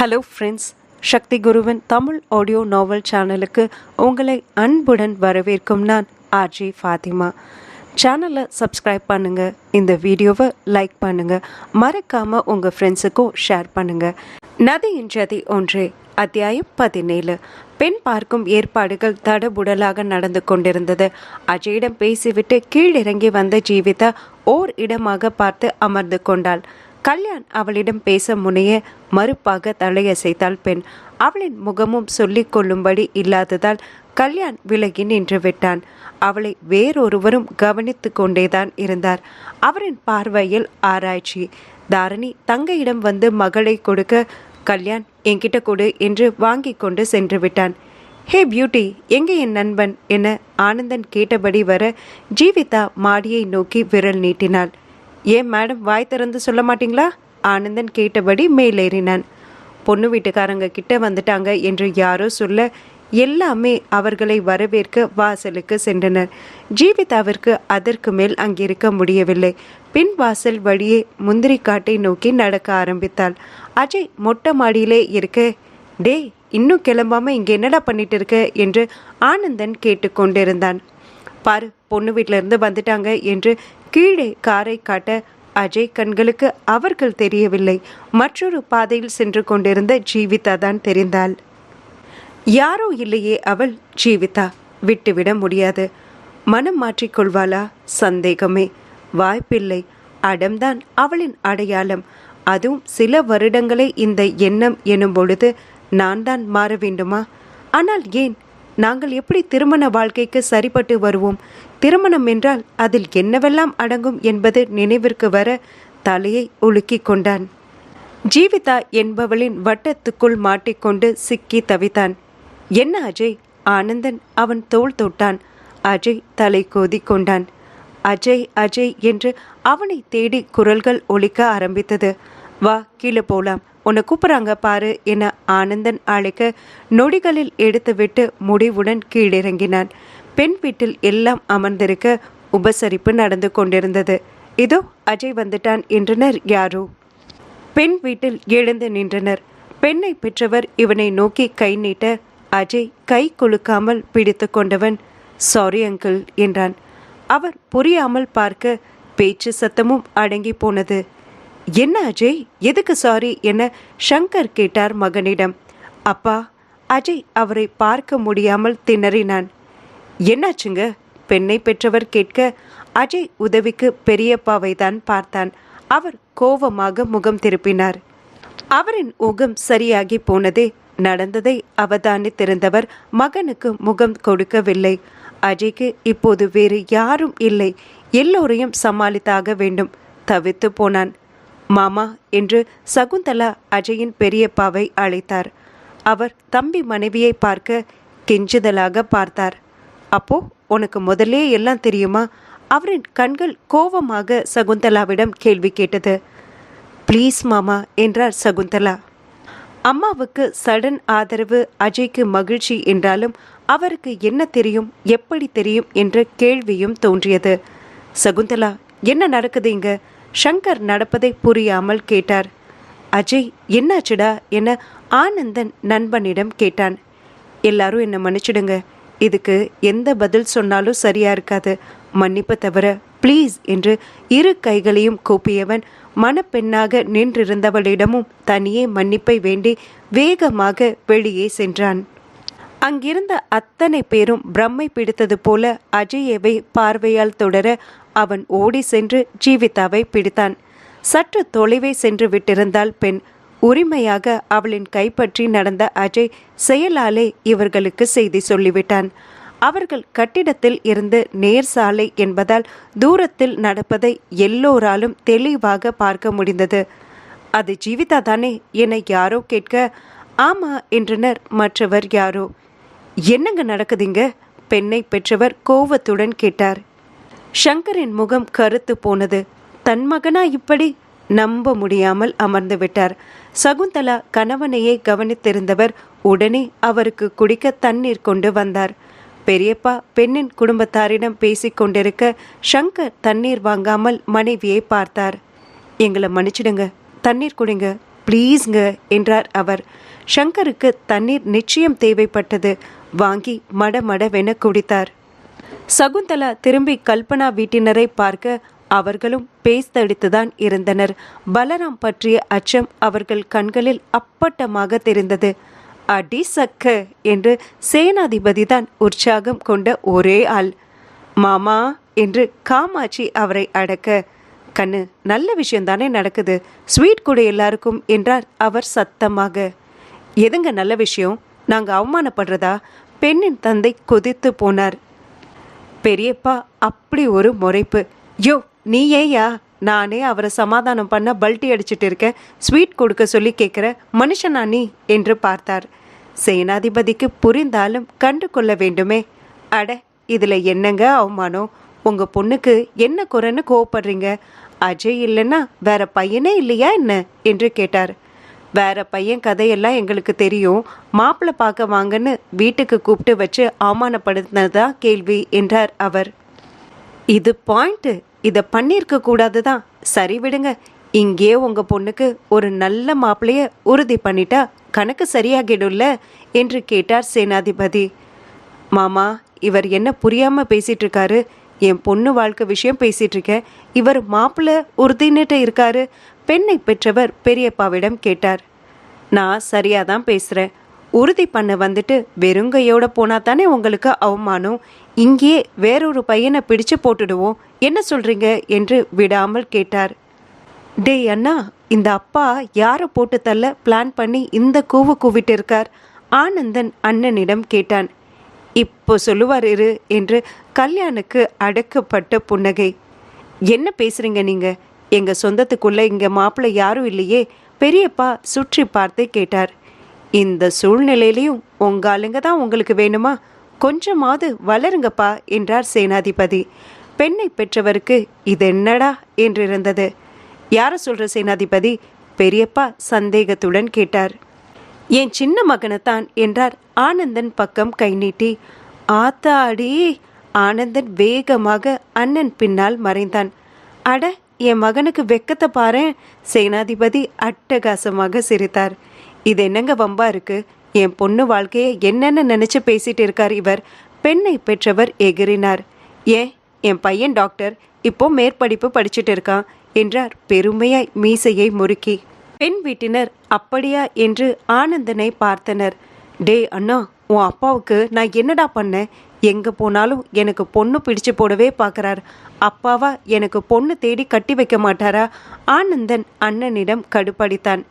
Hello friends சக்தி குருவின் Tamil audio நாவல் சேனலுக்கு உங்களை அன்புடன் வரவேற்கும் நான் ஆர்ஜி ஃபாத்திமா சேனலை சப்ஸ்கிரைப் பண்ணுங்கள் இந்த வீடியோவை லைக் பண்ணுங்கள் மறக்காமல் உங்கள் ஃப்ரெண்ட்ஸுக்கும் ஷேர் பண்ணுங்கள் நதியின் ஜதி ஒன்றே அத்தியாயம் பதினேழு. பெண் பார்க்கும் ஏற்பாடுகள் தடபுடலாக நடந்து கொண்டிருந்தது. அஜயிடம் பேசிவிட்டு கீழிறங்கி வந்த ஜீவிதா ஓர் இடமாக பார்த்து அமர்ந்து கொண்டாள். கல்யாண் அவளிடம் பேச முனைய மறுப்பாக தலையசைத்தாள் பெண். அவளின் முகமும் சொல்லிக் கொள்ளும்படி இல்லாததால் கல்யாண் விலகி நின்று விட்டான். அவளை வேறொருவரும் கவனித்து கொண்டேதான் இருந்தார். அவரின் பார்வையில் ஆராய்ச்சி. தாரணி தங்கையிடம் வந்து மகளை கொடுக்க கல்யாண் என்கிட்ட கொடு என்று வாங்கி கொண்டு சென்று விட்டான். ஹே பியூட்டி எங்கே என் நண்பன்? என ஆனந்தன் கேட்டபடி வர ஜீவிதா மாடியை நோக்கி விரல் நீட்டினாள். ஏன் மேடம் வாய் திறந்து சொல்ல மாட்டீங்களா? ஆனந்தன் கேட்டபடி மேலேறினான். பொண்ணு வீட்டுக்காரங்க கிட்ட வந்துட்டாங்க என்று யாரோ சொல்ல எல்லாமே அவர்களை வரவேற்க வாசலுக்கு சென்றனர். ஜீவிதாவிற்கு அதற்கு மேல் அங்கிருக்க முடியவில்லை. பின் வாசல் வழியே முந்திரி காட்டை நோக்கி நடக்க ஆரம்பித்தாள். அஜய் மொட்டை மாடியிலே இருக்க டேய் இன்னும் கிளம்பாம இங்க என்னடா பண்ணிட்டு இருக்க? என்று ஆனந்தன் கேட்டுக்கொண்டிருந்தான். பாரு பொண்ணு வீட்டிலிருந்து இருந்து வந்துட்டாங்க என்று கீழே காரை காட்ட அஜய் கண்களுக்கு அவர்கள் தெரியவில்லை. மற்றொரு பாதையில் சென்று கொண்டிருந்த ஜீவிதா தான் தெரிந்தாள். யாரோ இல்லையே அவள் ஜீவிதா. விட்டுவிட முடியாது. மனம் மாற்றிக்கொள்வாளா சந்தேகமே. வாய்ப்பில்லை. அடம்தான் அவளின் அடையாளம். அதுவும் சில வருடங்களே இந்த எண்ணம் எனும் பொழுது நான் தான் மாற வேண்டுமா? ஆனால் ஏன்? நாங்கள் எப்படி திருமண வாழ்க்கைக்கு சரிப்பட்டு வருவோம்? திருமணம் என்றால் அதில் என்னவெல்லாம் அடங்கும் என்பது நினைவிற்கு வர தலையை உலுக்கிக் கொண்டான். ஜீவிதா என்பவளின் வட்டத்துக்குள் மாட்டிக்கொண்டு சிக்கி தவித்தான். என்ன அஜய்? ஆனந்தன் அவன் தோள் தொட்டான். அஜய் தலை கோதி கொண்டான். அஜய் அஜய் என்று அவனை தேடி குரல்கள் ஒலிக்க ஆரம்பித்தது. வா கீழே போலாம். உன்னை கூப்பிட்றாங்க பாரு என ஆனந்தன் அழைக்க நொடிகளில் எடுத்துவிட்டு முடிவுடன் கீழிறங்கினான். பெண் வீட்டில் எல்லாம் அமர்ந்திருக்க உபசரிப்பு நடந்து கொண்டிருந்தது. இதோ அஜய் வந்துட்டான் என்றனர் யாரோ. பெண் வீட்டில் எழுந்து நின்றனர். பெண்ணை பெற்றவர் இவனை நோக்கி கை நீட்ட அஜய் கை குலுக்காமல் பிடித்து கொண்டவன் சாரி அங்கிள் என்றான். அவர் புரியாமல் பார்க்க பேச்சு சத்தமும் அடங்கி போனது. என்ன அஜய்? எதுக்கு சாரி என ஷங்கர் கேட்டார் மகனிடம். அப்பா அஜய் அவரை பார்க்க முடியாமல் திணறினான். என்னாச்சுங்க? பெண்ணை பெற்றவர் கேட்க அஜய் உதவிக்கு பெரியப்பாவை தான் பார்த்தான். அவர் கோபமாக முகம் திருப்பினார். அவரின் முகம் சரியாகி போனதே நடந்ததை அவதானித்திருந்தவர் மகனுக்கு முகம் கொடுக்கவில்லை. அஜய்க்கு இப்போது வேறு யாரும் இல்லை. எல்லோரையும் சமாளித்தாக வேண்டும். தவித்து போனான். மாமா என்று சகுந்தலா அஜயின் பெரியப்பாவை அழைத்தார். அவர் தம்பி மனைவியை பார்க்க கெஞ்சுதலாக பார்த்தார். அப்போ உனக்கு முதல்லே எல்லாம் தெரியுமா? அவரின் கண்கள் கோபமாக சகுந்தலாவிடம் கேள்வி கேட்டது. ப்ளீஸ் மாமா என்றார் சகுந்தலா. அம்மாவுக்கு சடன் ஆதரவு அஜய்க்கு மகிழ்ச்சி என்றாலும் அவருக்கு என்ன தெரியும் எப்படி தெரியும் என்ற கேள்வியும் தோன்றியது. சகுந்தலா என்ன நடக்குது இங்கே? ஷங்கர் நடப்பதை புரியாமல் கேட்டார். அஜய் என்னாச்சுடா? என ஆனந்தன் நண்பனிடம் கேட்டான். எல்லாரும் என்னை மன்னிச்சிடுங்க. இதுக்கு எந்த பதில் சொன்னாலும் சரியா இருக்காது. மன்னிப்பு தவிர ப்ளீஸ் என்று இரு கைகளையும் கூப்பியவன் மணப்பெண்ணாக நின்றிருந்தவளிடமும் தனியே மன்னிப்பை வேண்டி வேகமாக வெளியே சென்றான். அங்கிருந்த அத்தனை பேரும் பிரம்மை பிடித்தது போல அஜயவை பார்வையால் தொடர அவன் ஓடி சென்று ஜீவிதாவை பிடித்தான். சற்று தொலைவே சென்று விட்டிருந்தால் பெண். உரிமையாக அவளின் கைப்பற்றி நடந்த அஜய் செயலாலே இவர்களுக்கு செய்தி சொல்லிவிட்டான். அவர்கள் கட்டிடத்தில் இருந்து நேர் சாலை என்பதால் தூரத்தில் நடப்பதை எல்லோராலும் தெளிவாக பார்க்க முடிந்தது. அது ஜீவிதா தானே என யாரோ கேட்க ஆமா என்றனர் மற்றவர் யாரோ. என்னங்க நடக்குதுங்க? பெண்ணை பெற்றவர் கோவத்துடன் கேட்டார். ஷங்கரின் முகம் கருத்து போனது. தன் மகனா இப்படி? நம்ப முடியாமல் அமர்ந்து விட்டார். சகுந்தலா கணவனையே கவனித்திருந்தவர் உடனே அவருக்கு குடிக்க தண்ணீர் கொண்டு வந்தார். பெரியப்பா பெண்ணின் குடும்பத்தாரிடம் பேசிக்கொண்டிருக்க கொண்டிருக்க ஷங்கர் தண்ணீர் வாங்காமல் மனைவியை பார்த்தார். எங்களை மன்னிச்சிடுங்க. தண்ணீர் குடிங்க. ப்ளீஸ்ங்க என்றார் அவர். சங்கருக்கு தண்ணீர் நிச்சயம் தேவைப்பட்டது. வாங்கி மட மடவென குடித்தார். சகுந்தலா திரும்பி கல்பனா வீட்டினரை பார்க்க அவர்களும் பேஸ்தடித்துதான் இருந்தனர். பலராம் பற்றிய அச்சம் அவர்கள் கண்களில் அப்பட்டமாக தெரிந்தது. அடி சக்க என்று சேனாதிபதி தான் உற்சாகம் கொண்ட ஒரே ஆள். மாமா என்று காமாட்சி அவரை அடக்க கண்ணு நல்ல விஷயம்தானே நடக்குது. ஸ்வீட் கூட எல்லாருக்கும் என்றார் அவர் சத்தமாக. எதுங்க நல்ல விஷயம்? நாங்கள் அவமானப்படுறதா? பெண்ணின் தந்தை கொதித்து போனார். பெரியப்பா அப்படி ஒரு முறைப்பு. யோ நீ ஏயா நானே அவரை சமாதானம் பண்ண பல்ட்டி அடிச்சிட்டு இருக்கேன். ஸ்வீட் கொடுக்க சொல்லி கேட்குற மனுஷனா நீ? என்று பார்த்தார். சேனாதிபதிக்கு புரிந்தாலும் கண்டு கொள்ள வேண்டுமே. அட இதில் என்னங்க அவமானம்? உங்கள் பொண்ணுக்கு என்ன குறைன்னு கோவப்படுறீங்க? அஜய் இல்லைன்னா வேற பையனே இல்லையா என்ன? என்று கேட்டார். வேற பையன் கதையெல்லாம் எங்களுக்கு தெரியும். மாப்பிள்ளை பார்க்க வாங்கன்னு வீட்டுக்கு கூப்பிட்டு வச்சு அவமானப்படுத்தினதா கேள்வி என்றார் அவர். இது பாயிண்ட்டு இதை பண்ணியிருக்க கூடாது தான் சரி விடுங்க. இங்கே உங்கள் பொண்ணுக்கு ஒரு நல்ல மாப்பிளைய உறுதி பண்ணிட்டா கணக்கு சரியாகிடும்ல என்று கேட்டார் சேனாதிபதி. மாமா இவர் என்ன புரியாமல் பேசிகிட்டு இருக்காரு என் பொண்ணு வாழ்க்கை விஷயம் பேசிகிட்டு இருக்கேன் இவர் மாப்பிள்ளை உறுதின்னுட்டு இருக்காரு. பெண்ணை பெற்றவர் பெரியப்பாவிடம் கேட்டார். நான் சரியாக தான் பேசுகிறேன் உறுதி பண்ண வந்துட்டு வெறுங்கையோட போனா தானே உங்களுக்கு அவமானம்? இங்கேயே வேறொரு பையனை பிடிச்சு போட்டுடுவோம். என்ன சொல்றீங்க? என்று விடாமல் கேட்டார். டேய் அண்ணா இந்த அப்பா யாரை போட்டு தள்ள பிளான் பண்ணி இந்த கூவு கூவிட்டு இருக்கார் ஆனந்தன் அண்ணனிடம் கேட்டான். இப்போ சொல்லுவார் இரு என்று கல்யாணுக்கு அடக்கப்பட்ட புன்னகை. என்ன பேசுறீங்க நீங்கள் எங்க சொந்தத்துக்குள்ள இங்க மாப்பிள்ளை யாரும் இல்லையே பெரியப்பா சுற்றி பார்த்தே கேட்டார். இந்த சூழ்நிலையிலையும் உங்க ஆளுங்க தான் உங்களுக்கு வேணுமா? கொஞ்சமாவது வளருங்கப்பா என்றார் சேனாதிபதி. பெண்ணை பெற்றவருக்கு இது என்னடா? என்றிருந்தது. யார சொல்ற சேனாதிபதி? பெரியப்பா சந்தேகத்துடன் கேட்டார். என் சின்ன மகனைத்தான் என்றார் ஆனந்தன் பக்கம் கை நீட்டி. ஆத்தாடி ஆனந்தன் வேகமாக அண்ணன் பின்னால் மறைந்தான். அட என் மகனுக்கு வெக்கத்தை பாரேன். சேனாதிபதி அட்டகாசமாக சிரித்தார். இது என்னங்க வம்பா இருக்கு? என் பொண்ணு வாழ்க்கையை என்னென்ன நினைச்சு பேசிட்டு இருக்கார் இவர். பெண்ணை பெற்றவர் எகிறினார். ஏன்? என் பையன் டாக்டர். இப்போ மேற்படிப்பு படிச்சுட்டு இருக்கான் என்றார் பெருமையாய் மீசையை முறுக்கி. பெண் வீட்டினர் அப்படியா? என்று ஆனந்தனை பார்த்தனர். டே அண்ணா உன் அப்பாவுக்கு நான் என்னடா பண்ணேன்? எங்கே போனாலும் எனக்கு பொண்ணு பிடிச்சு போடவே பார்க்குறார் அப்பாவா எனக்கு பொண்ணு தேடி கட்டி வைக்க மாட்டாரா? ஆனந்தன் அண்ணனிடம் கடுப்படித்தான்.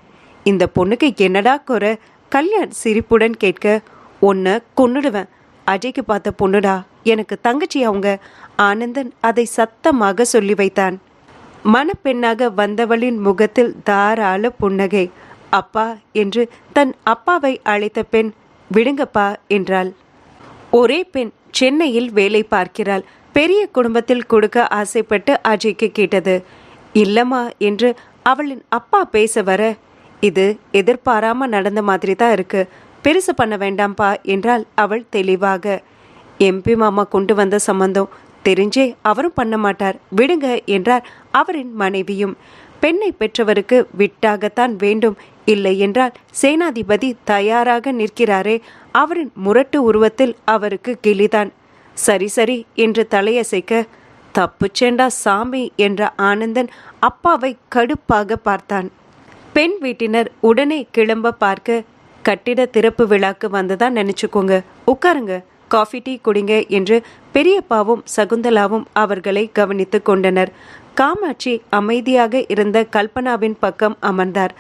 இந்த பொண்ணுக்கு என்னடா குறை? கல்யாண் சிரிப்புடன் கேட்க ஒன்று கொன்னுடுவேன். அஜய்க்கு பார்த்த பொண்ணுடா. எனக்கு தங்கச்சி அவங்க. ஆனந்தன் அதை சத்தமாக சொல்லி வைத்தான். மணப்பெண்ணாக வந்தவளின் முகத்தில் தாராள புன்னகை. அப்பா என்று தன் அப்பாவை அழைத்த பெண் விடுங்கப்பா என்றாள். ஒரே பெண். சென்னையில் வேலை பார்க்கிறாள். பெரிய குடும்பத்தில் கொடுக்க ஆசைப்பட்டு அஜய்க்கு கேட்டது. இல்லம்மா என்று அவளின் அப்பா பேச வர இது எதிர்பாராம நடந்த மாதிரி தான் இருக்கு. பெருசு பண்ண வேண்டாம்ப்பா என்றால் அவள் தெளிவாக. எம்பி மாமா கொண்டு வந்த சம்பந்தம் தெரிஞ்சே அவரும் பண்ண மாட்டார். விடுங்க என்றார் அவரின் மனைவியும். பெண்ணை பெற்றவருக்கு விட்டாகத்தான் வேண்டும். இல்லை என்றால் சேனாதிபதி தயாராக நிற்கிறாரே. அவரின் முரட்டு உருவத்தில் அவருக்கு கிளிதான். சரி சரி என்று தலையசைக்க தப்புச்சேண்டா சாமி என்ற ஆனந்தன் அப்பாவை கடுப்பாக பார்த்தான். பெண் வீட்டினர் உடனே கிளம்ப பார்க்க கட்டிட திறப்பு விழாக்கு வந்ததா நினைச்சுக்கோங்க. உட்காருங்க. காஃபி டீ குடிங்க என்று பெரியப்பாவும் சகுந்தலாவும் அவர்களை கவனித்துக் கொண்டனர். காமாட்சி அமைதியாக இருந்த கல்பனாவின் பக்கம் அமர்ந்தார்.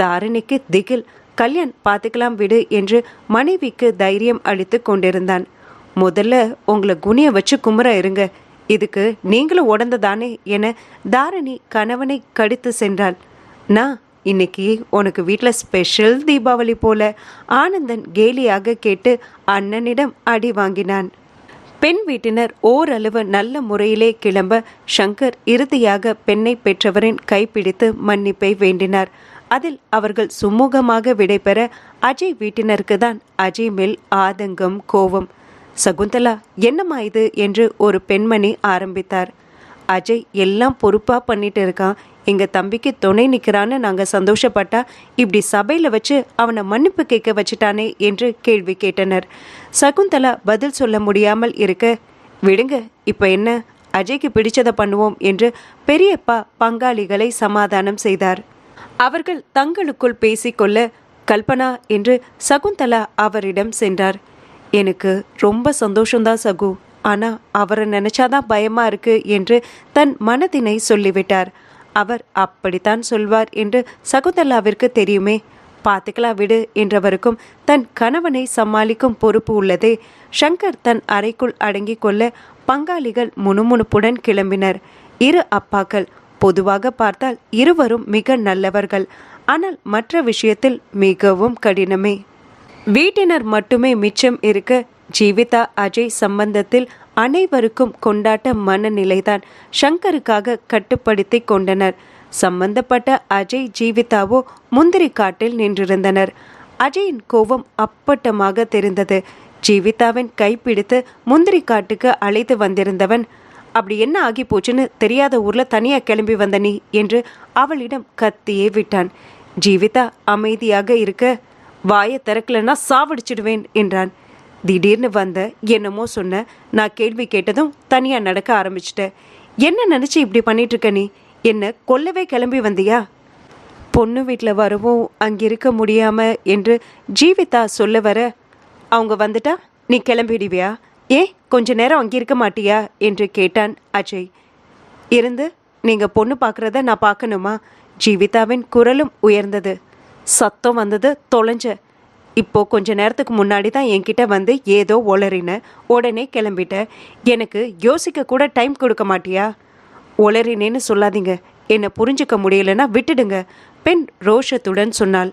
தாரிணிக்கு திகில் கல்யாண் பார்த்துக்கலாம் விடு என்று மனைவிக்கு தைரியம் அளித்து கொண்டிருந்தான். முதல்ல உங்களை குனிய வச்சு குமுற இருங்க. இதுக்கு நீங்களும் உடந்ததானே என தாரணி கணவனை கடித்து சென்றாள். நான் இன்னைக்கு உனக்கு வீட்டில் ஸ்பெஷல் தீபாவளி போல ஆனந்தன் கேலியாக கேட்டு அண்ணனிடம் அடி வாங்கினான். பெண் வீட்டினர் ஓரளவு நல்ல முறையிலே கிளம்ப ஷங்கர் இறுதியாக பெண்ணை பெற்றவரின் கைப்பிடித்து மன்னிப்பை வேண்டினார். அதில் அவர்கள் சுமூகமாக விடைபெற அஜய் வீட்டினருக்கு தான் அஜய் மேல் ஆதங்கம் கோபம். சகுந்தலா என்னம்மா இது? என்று ஒரு பெண்மணி ஆரம்பித்தார். அஜய் எல்லாம் பொறுப்பா பண்ணிட்டு இருக்கான். எங்கள் தம்பிக்கு துணை நிற்கிறான்னு நாங்கள் சந்தோஷப்பட்டா இப்படி சபையில் வச்சு அவனை மன்னிப்பு கேட்க வச்சுட்டானே என்று கேள்வி கேட்டனர். சகுந்தலா பதில் சொல்ல முடியாமல் இருக்க விடுங்க இப்போ என்ன? அஜய்க்கு பிடிச்சதை பண்ணுவோம் என்று பெரியப்பா பங்காளிகளை சமாதானம் செய்தார். அவர்கள் தங்களுக்குள் பேசிக்கொள்ள கல்பனா என்று சகுந்தலா அவரிடம் சென்றார். எனக்கு ரொம்ப சந்தோஷம்தான் சகு ஆனால் அவரை நினச்சாதான் பயமாக இருக்குது என்று தன் மனதினை சொல்லிவிட்டார். அவர் அப்படித்தான் சொல்வார் என்று சகுந்தலாவிற்கு தெரியுமே. பார்த்துக்கலாம் விடு என்றவருக்கும் தன் கணவனை சமாளிக்கும் பொறுப்பு உள்ளதே. ஷங்கர் தன் அறைக்குள் அடங்கிக் கொள்ள பங்காளிகள் முணுமுணுப்புடன் கிளம்பினர். இரு அப்பாக்கள் பொதுவாக பார்த்தால் இருவரும் மிக நல்லவர்கள். ஆனால் மற்ற விஷயத்தில் மிகவும் கடினமே. வீட்டினர் மட்டுமே மிச்சம் இருக்க ஜீவிதா அஜய் சம்பந்தத்தில் அனைவருக்கும் கொண்டாட்ட மனநிலைதான் ஷங்கருக்காக கட்டுப்படுத்தி கொண்டனர். சம்பந்தப்பட்ட அஜய் ஜீவிதாவோ முந்திரி காட்டில் நின்றிருந்தனர். அஜயின் கோபம் அப்பட்டமாக தெரிந்தது. ஜீவிதாவின் கைப்பிடித்து முந்திரி காட்டுக்கு அழைத்து வந்திருந்தவன் அப்படி என்ன ஆகி போச்சுன்னு தெரியாத ஊர்ல தனியா கிளம்பி வந்த நீ? என்று அவளிடம் கத்தியே விட்டான். ஜீவிதா அமைதியாக இருக்க வாயை திறக்கலன்னா சாவடிச்சிடுவேன் என்றான். திடீர்னு வந்த என்னமோ சொன்ன நான் கேள்வி கேட்டதும் தனியா நடக்க ஆரம்பிச்சிட்டேன் என்ன நினைச்சு இப்படி பண்ணிட்டு இருக்க நீ? என்ன கொல்லவே கிளம்பி வந்தியா? பொண்ணு வீட்டில் வரவும் அங்கிருக்க முடியாம என்று ஜீவிதா சொல்ல வர அவங்க வந்துட்டா? நீ கிளம்பிடுவியா? ஏன் கொஞ்ச நேரம் அங்கே இருக்க மாட்டியா? என்று கேட்டான் அஜய். இருந்து நீங்க பொண்ணு பார்க்குறத நான் பார்க்கணுமா ஜீவிதாவின் குரலும் உயர்ந்தது. சத்தம் வந்தது தொலைஞ்ச இப்போ கொஞ்ச நேரத்துக்கு முன்னாடி தான் என்கிட்ட வந்து ஏதோ ஒளறின. உடனே கிளம்பிட்ட. எனக்கு யோசிக்க கூட டைம் கொடுக்க மாட்டியா? ஒளறினேன்னு சொல்லாதீங்க. என்னை புரிஞ்சுக்க முடியலன்னா விட்டுடுங்க. பெண் ரோஷத்துடன் சொன்னாள்.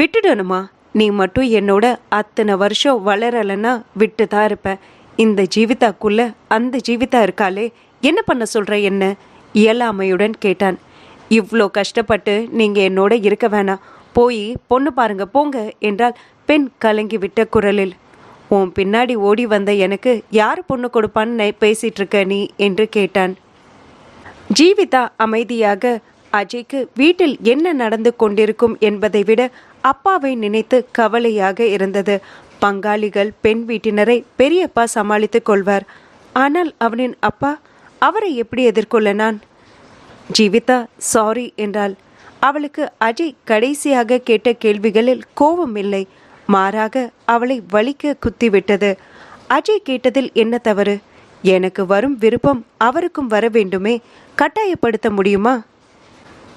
விட்டுடணுமா? நீ மட்டும் என்னோட அத்தனை வருஷம் வளரலைன்னா விட்டு தான் இருப்பேன் இந்த ஜீவிதாக்குள்ள அந்த ஜீவிதா இருக்காளே. என்ன பண்ண சொல்கிற என்ன? இயலாமையுடன் கேட்டான். இவ்வளோ கஷ்டப்பட்டு நீங்கள் என்னோட இருக்க வேணாம். போய் பொண்ணு பாருங்க போங்க என்றால் பெண் கலங்கி விட்ட குரலில். உன் பின்னாடி ஓடி வந்த எனக்கு யார் பொண்ணு கொடுப்பான்னு பேசிகிட்ருக்க பேசிட்டு இருக்க நீ? என்று கேட்டான். ஜீவிதா அமைதியாக அஜய்க்கு வீட்டில் என்ன நடந்து கொண்டிருக்கும் என்பதை விட அப்பாவை நினைத்து கவலையாக இருந்தது. பங்காளிகள் பெண் வீட்டினரை பெரியப்பா சமாளித்து கொள்வார். ஆனால் அவனின் அப்பா அவரை எப்படி எதிர்கொள்ள நான் ஜீவிதா சாரி என்றாள். அவளுக்கு அஜய் கடைசியாக கேட்ட கேள்விகளில் கோபம் இல்லை மாறாக அவளை வலிக்க குத்திவிட்டது. அஜய் கேட்டதில் என்ன தவறு? எனக்கு வரும் விருப்பம் அவருக்கும் வர வேண்டுமே. கட்டாயப்படுத்த முடியுமா?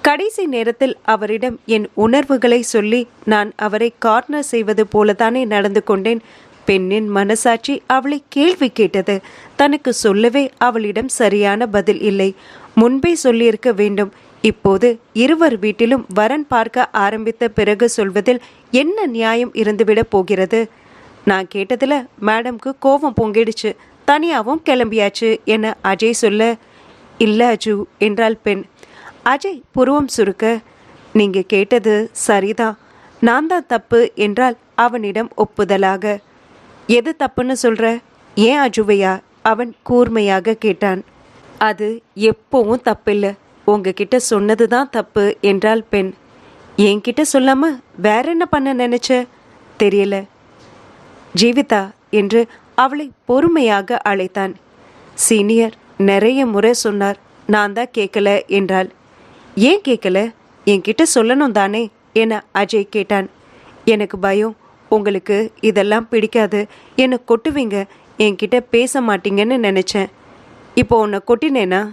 கடைசி நேரத்தில் அவரிடம் என் உணர்வுகளை சொல்லி நான் அவரை கார்னர் செய்வது போலதானே நடந்து கொண்டேன். பெண்ணின் மனசாட்சி அவளை கேள்வி கேட்டது. தனக்கு சொல்லவே அவளிடம் சரியான பதில் இல்லை. முன்பே சொல்லியிருக்க வேண்டும். இப்போது இருவர் வீட்டிலும் வரன் பார்க்க ஆரம்பித்த பிறகு சொல்வதில் என்ன நியாயம் இருந்துவிடப் போகிறது? நான் கேட்டதில் மேடம்க்கு கோபம் பொங்கிடுச்சு. தனியாகவும் கிளம்பியாச்சு என அஜய் சொல்ல இல்லை அஜு என்றாள் பெண். அஜய் புருவம் சுருக்க. நீங்கள் கேட்டது சரிதான். நான் தான் தப்பு என்றால் அவனிடம் ஒப்புதலாக. எது தப்புன்னு சொல்கிற ஏன் அஜுவையா? அவன் கூர்மையாக கேட்டான். அது எப்பவும் தப்பில்லை. உங்ககிட்ட சொன்னது தான் தப்பு என்றால் பெண். என்கிட்ட சொல்லாம வேற என்ன பண்ண நினைச்ச? தெரியல. ஜீவிதா என்று அவளை பொறுமையாக அழைத்தான். சீனியர் நிறைய முறை சொன்னார். நான் தான் கேட்கல என்றாள். ஏன் கேட்கல? என்கிட்ட சொல்லணும் தானே என அஜய் கேட்டான். எனக்கு பயம். உங்களுக்கு இதெல்லாம் பிடிக்காது. என்னை கொட்டுவீங்க. என்கிட்ட பேச மாட்டீங்கன்னு நினச்சேன். இப்போ உன்னை கொட்டினேனா?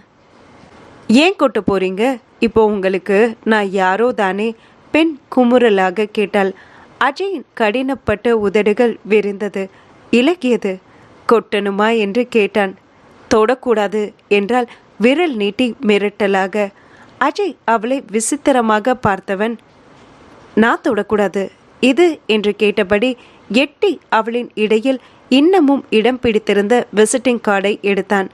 ஏன் கொட்ட போறீங்க? இப்போ உங்களுக்கு நான் யாரோ தானே? பெண் குமுறலாக கேட்டாள். அஜயின் கடினப்பட்ட உதடுகள் விரிந்தது. இலக்கியது கொட்டணுமா? என்று கேட்டான். தொடக்கூடாது என்றால் விரல் நீட்டி மிரட்டலாக. அஜய் அவளை விசித்திரமாக பார்த்தவன் நான் தொடக்கூடாது. இது என்று கேட்டபடி எட்டி அவளின் இடையில் இன்னமும் இடம் பிடித்திருந்த விசிட்டிங் கார்டை எடுத்தான்.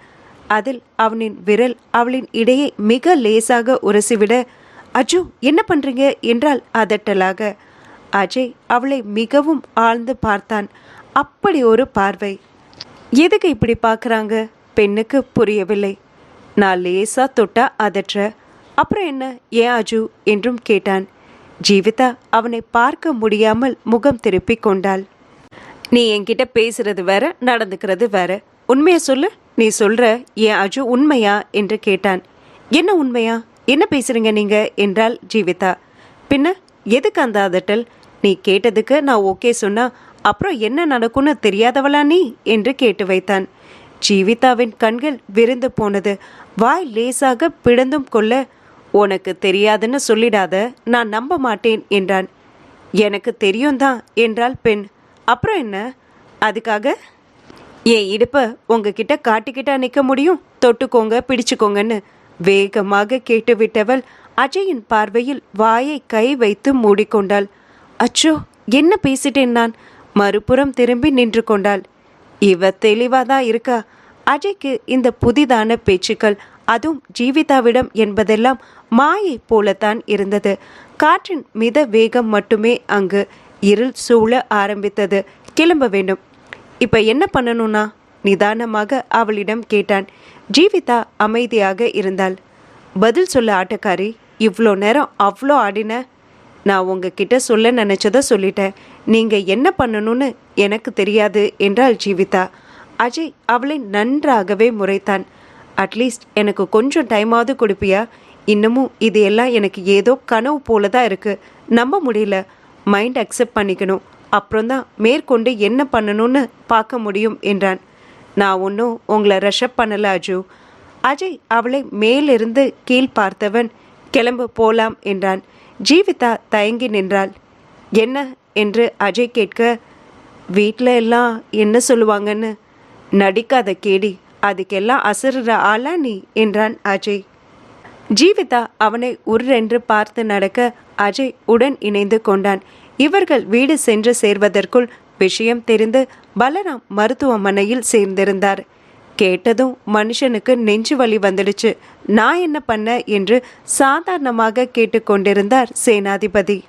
அதில் அவனின் விரல் அவளின் இடையே மிக லேசாக உரசிவிட அஜு என்ன பண்றீங்க? என்றால் அதட்டலாக. அஜய் அவளை மிகவும் ஆழ்ந்து பார்த்தான். அப்படி ஒரு பார்வை. எதுக்கு இப்படி பார்க்குறாங்க? பெண்ணுக்கு புரியவில்லை. நான் லேசா தொட்டா அதற்ற. அப்புறம் என்ன? ஏன் அஜு? என்றும் கேட்டான். ஜீவிதா அவனை பார்க்க முடியாமல் முகம் திருப்பிக் கொண்டாள். நீ என்கிட்ட பேசுறது வேற நடந்துக்கிறது வேற. உண்மையை சொல்லு. நீ சொல்ற ஏன் அஜு உண்மையா? என்று கேட்டான். என்ன உண்மையா? என்ன பேசுறீங்க நீங்க? என்றால் ஜீவிதா. பின்ன எதுக்கு அந்த அதட்டல்? நீ கேட்டதுக்கு நான் ஓகே சொன்னா அப்புறம் என்ன நடக்கும்னு தெரியாதவளா நீ? என்று கேட்டு வைத்தான். ஜீவிதாவின் கண்கள் விருந்து போனது. வாய் லேசாக பிடந்தும் கொள்ள உனக்கு தெரியாதுன்னு சொல்லிடாத நான் நம்ப மாட்டேன் என்றான். எனக்கு தெரியும் தான் என்றால் பெண். அப்புறம் என்ன? அதுக்காக? என் இடுப்பை உங்ககிட்ட காட்டிக்கிட்டா நிற்க முடியும்? தொட்டுக்கோங்க பிடிச்சுக்கோங்கன்னு வேகமாக கேட்டுவிட்டவள் அஜயின் பார்வையில் வாயை கை வைத்து மூடிக்கொண்டாள். அச்சோ என்ன பேசிட்டேன் நான்? மறுபுறம் திரும்பி நின்று கொண்டாள். இவ தெளிவாதான் இருக்கா? அஜய்க்கு இந்த புதிதான பேச்சுக்கள் அதுவும் ஜீவிதாவிடம் என்பதெல்லாம் மாயை போலத்தான் இருந்தது. காற்றின் மித வேகம் மட்டுமே அங்கு இருள் சூழ ஆரம்பித்தது. கிளம்ப வேண்டும். இப்போ என்ன பண்ணணும்னா? நிதானமாக அவளிடம் கேட்டான். ஜீவிதா அமைதியாக இருந்தாள். பதில் சொல்ல ஆட்டக்காரி இவ்வளோ நேரம் அவ்வளோ ஆடின. நான் உங்ககிட்ட சொல்ல நினச்சதை சொல்லிட்டேன். நீங்கள் என்ன பண்ணணும்னு எனக்கு தெரியாது என்றாள் ஜீவிதா. அஜய் அவளை நன்றாகவே முறைத்தான். அட்லீஸ்ட் எனக்கு கொஞ்சம் டைமாவது கொடுப்பியா? இன்னமும் இது எல்லாம் எனக்கு ஏதோ கனவு போல தான் இருக்குது நம்ப முடியல. மைண்ட் அக்செப்ட் பண்ணிக்கணும். அப்புறம்தான் மேற்கொண்டு என்ன பண்ணணும்னு பார்க்க முடியும் என்றான். நான் ஒன்றும் உங்களை ரஷப் பண்ணல அஜு. அஜய் அவளை மேலிருந்து கீழ் பார்த்தவன் கிளம்பு போலாம் என்றான். ஜீவிதா தயங்கி நின்றாள். என்ன? என்று அஜய் கேட்க வீட்டில் எல்லாம் என்ன சொல்லுவாங்கன்னு? நடிக்காத கேடி அதுக்கெல்லாம் அசருற ஆளா நீ? என்றான் அஜய். ஜீவிதா அவனை உருரென்று பார்த்து நடக்க அஜய் உடன் இணைந்து கொண்டான். இவர்கள் வீடு சென்று சேர்வதற்குள் விஷயம் தெரிந்து பலராம் மருத்துவமனையில் சேர்ந்திருந்தார். கேட்டதும் மனுஷனுக்கு நெஞ்சு வலி வந்துடுச்சு. நான் என்ன பண்ண? என்று சாதாரணமாக கேட்டுக்கொண்டிருந்தார் சேனாதிபதி.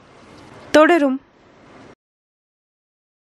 தொடரும்.